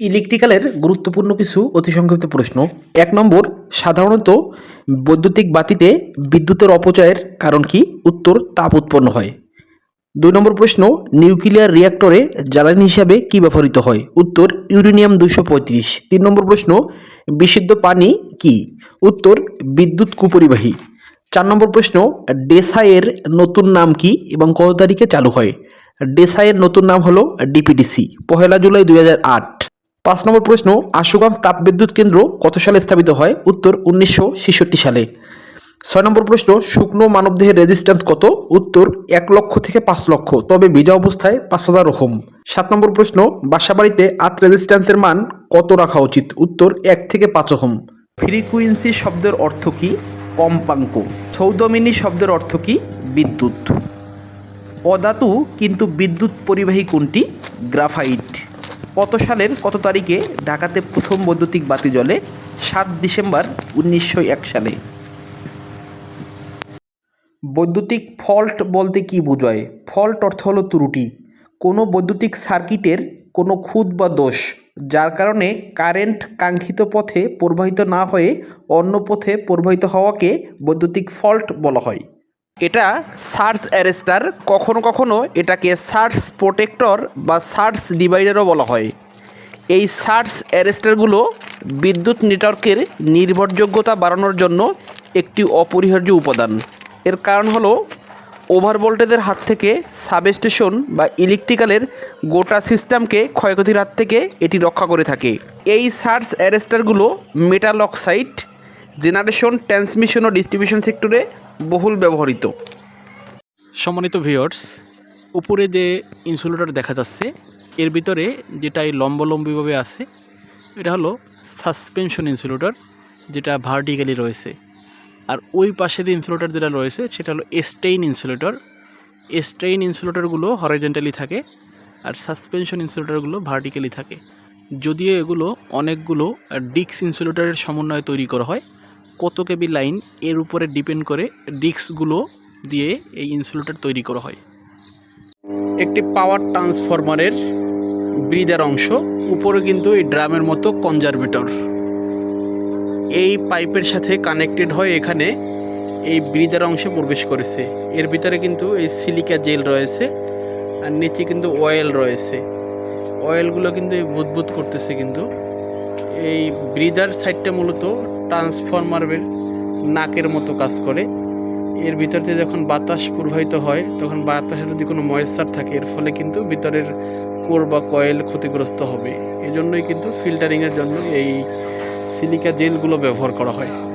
ইলেকট্রিক্যালের গুরুত্বপূর্ণ কিছু অতি সংক্ষিপ্ত প্রশ্ন। এক নম্বর, সাধারণত বৈদ্যুতিক বাতিতে বিদ্যুতের অপচয়ের কারণ কি? উত্তর, তাপ উৎপন্ন হয়। দুই নম্বর প্রশ্ন, নিউক্লিয়ার রিয়াক্টরে জ্বালানি হিসাবে কি ব্যবহৃত হয়? উত্তর, ইউরেনিয়াম দুশো পঁয়ত্রিশ। তিন নম্বর প্রশ্ন, বিশুদ্ধ পানি কি? উত্তর, বিদ্যুৎ কুপরিবাহী। চার নম্বর প্রশ্ন, ডেসাইয়ের নতুন নাম কি এবং কত তারিখে চালু হয়? ডেসাইয়ের নতুন নাম হলো ডিপিডিসি। পহেলা জুলাই দু হাজার আট। পাঁচ নম্বর প্রশ্ন, আশুগঞ্জ তাপবিদ্যুৎ কেন্দ্র কত সালে স্থাপিত হয়? উত্তর, উনিশশো ছেষট্টি সালে। ছয় নম্বর প্রশ্ন, শুকনো মানবদেহের রেজিস্ট্যান্স কত? উত্তর, এক লক্ষ থেকে পাঁচ লক্ষ, তবে ভিজা অবস্থায় পাঁচ হাজার ওহম। সাত নম্বর প্রশ্ন, বাসাবাড়িতে আত রেজিস্ট্যান্সের মান কত রাখা উচিত? উত্তর, এক থেকে পাঁচ ওহম। ফ্রিকুয়েন্সি শব্দের অর্থ কি? কম্পাঙ্ক। সৌদমিনী শব্দের অর্থ কি? বিদ্যুৎ। অধাতু, কিন্তু বিদ্যুৎ পরিবাহী কোনটি? গ্রাফাইট। কত সালের কত তারিখে ঢাকাতে প্রথম বৈদ্যুতিক বাতি জ্বলে? সাত ডিসেম্বর উনিশশো এক সালে। বৈদ্যুতিক ফল্ট বলতে কি বোঝায়? ফল্ট অর্থ হলো ত্রুটি। কোনো বৈদ্যুতিক সার্কিটের কোনো খুঁত বা দোষ, যার কারণে কারেন্ট কাঙ্ক্ষিত পথে প্রবাহিত না হয়ে অন্য পথে প্রবাহিত হওয়াকে বৈদ্যুতিক ফল্ট বলা হয়। এটা সার্চ অ্যারেস্টার, কখনো কখনো এটাকে সার্চ প্রোটেক্টর বা সার্চ ডিভাইডারও বলা হয়। এই সার্চ অ্যারেস্টারগুলো বিদ্যুৎ নেটওয়ার্কের নির্ভরযোগ্যতা বাড়ানোর জন্য একটি অপরিহার্য উপাদান। এর কারণ হলো ওভার ভোল্টেজের হাত থেকে সাবস্টেশন বা ইলেকট্রিক্যালের গোটা সিস্টেমকে ক্ষয়ক্ষতির হাত থেকে এটি রক্ষা করে থাকে। এই সার্চ অ্যারেস্টারগুলো মেটাল অক্সাইড জেনারেশন, ট্রান্সমিশন ও ডিস্ট্রিবিউশন সেক্টরে বহুল ব্যবহৃত। সম্মানিত ভিউয়ার্স, উপরে যে ইনসুলেটর দেখা যাচ্ছে, এর ভিতরে যেটা এই লম্বলম্বিভাবে আছে, এটা হলো সাসপেনশন ইনসুলেটর, যেটা ভার্টিক্যালি রয়েছে। আর ওই পাশে যে ইনসুলেটর যেটা রয়েছে, সেটা হলো স্টেইন ইনসুলেটর। স্টেইন ইনসুলেটরগুলো হরাইজেন্টালি থাকে, আর সাসপেনশন ইনসুলেটরগুলো ভার্টিক্যালি থাকে। যদিও এগুলো অনেকগুলো ডিক্স ইনসুলেটরের সমন্বয়ে তৈরি করা হয় কত কেবি লাইন এর উপরে ডিপেন্ড করে ডিস্কগুলো দিয়ে এই ইনসুলেটর তৈরি করা হয়। একটি পাওয়ার ট্রান্সফরমারের ব্রিদার অংশ, উপরে কিন্তু এই ড্রামের মতো কনজারভেটর। এই পাইপের সাথে কানেক্টেড হয় এখানে এই ব্রিদার অংশে প্রবেশ করেছে। এর ভিতরে কিন্তু এই সিলিকা জেল রয়েছে আর নিচে কিন্তু অয়েল রয়েছে। অয়েলগুলো কিন্তু এই বুদবুদ করতেছে কিন্তু। এই ব্রিদার সাইডটা মূলত ট্রান্সফরমারের নাকের মতো কাজ করে। এর ভিতরতে যখন বাতাস প্রবাহিত হয়, তখন বাতাসে যদি কোনো ময়েশ্চার থাকে, এর ফলে কিন্তু ভিতরের কোর বা কয়েল ক্ষতিগ্রস্ত হবে। এজন্যই জন্যই কিন্তু ফিল্টারিংয়ের জন্য এই সিলিকা জেলগুলো ব্যবহার করা হয়।